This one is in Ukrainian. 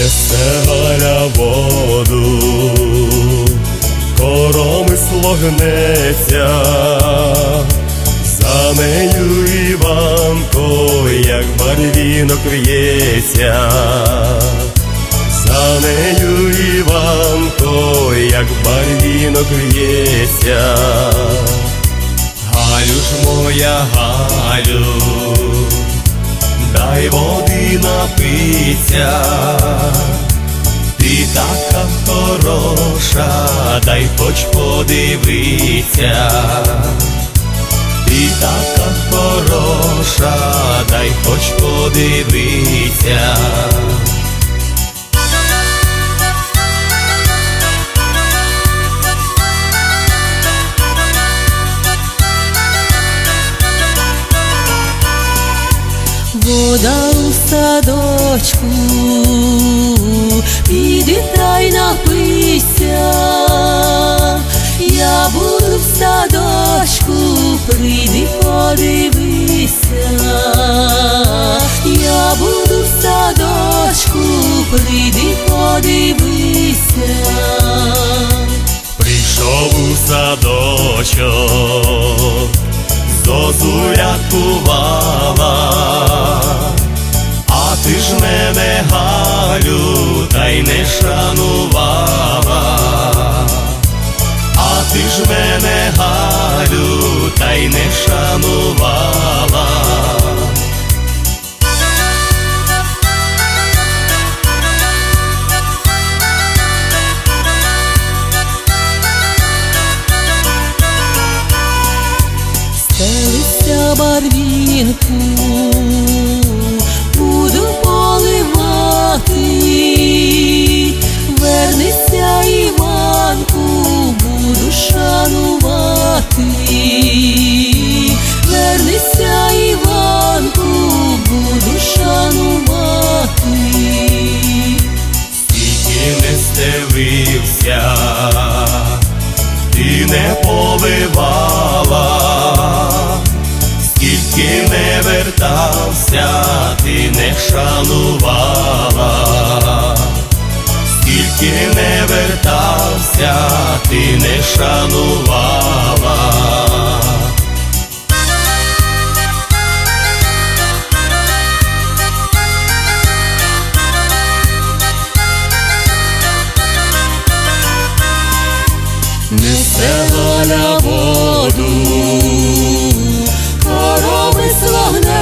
Несе воду, короми слогнеться, за нею Іванко, як барвінок в'ється, за нею Іванко, як барвінок в'ється, Галю моя Галю дай води напиться, ти така хороша, дай хоч подивиться, ти така хороша, дай хоч подивиться. Садочку, піди та й напийся, я буду в садочку, прийди подивися, я буду в садочку, прийди подивися. Прийшов у садочок, зозуля мене Галю, та й не шанувала, а ти ж мене Галю, та й не шанувала. Барвінку, не поливала, скільки не вертався, ти не шанувала, скільки не вертався, ти не шанувала. несе воля воду, корови слогне.